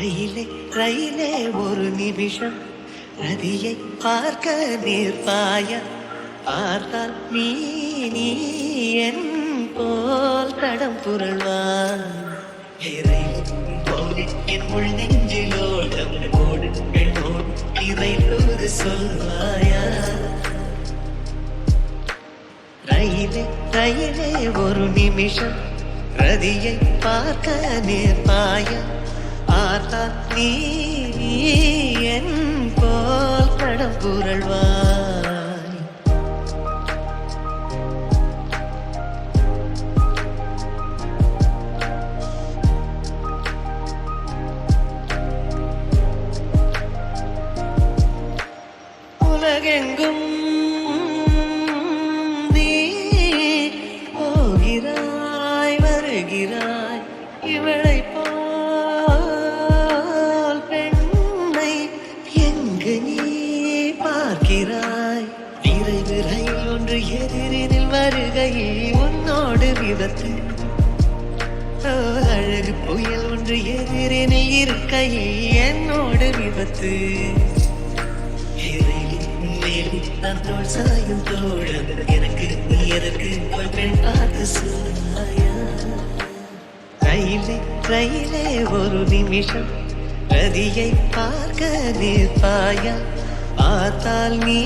ரயிலே ரயிலே ஒரு நிமிஷம். ரதியை பார்க்க நிற்பாய? பார்த்தால் நீ நீ என் போல் தடம் புரள்வான். என் உள் நெஞ்சிலோடம் ஓடு ஓடு சொல்வாயா? ரயிலே ரயிலே ஒரு நிமிஷம். ரதியை பார்க்க நேர்பாய பார்த்தால் நீ என் போல் கடம் புரள்வாய் உலகெங்கும் உன்னோடு அழகு புயல் ஒன்று எதிரினில் இருக்கையில் என்னோடு விபத்து. நான் தோல் சாயும் தோழன். எனக்கு நீ எதற்கு ஒரு பெண் பார்த்து ரயிலே ரயிலே ஒரு நிமிஷம். ரதியை பார்க்க நிற்பாயா பார்த்தால் நீ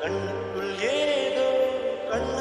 கண்ணுக்குள் ஏதோ கண்ணு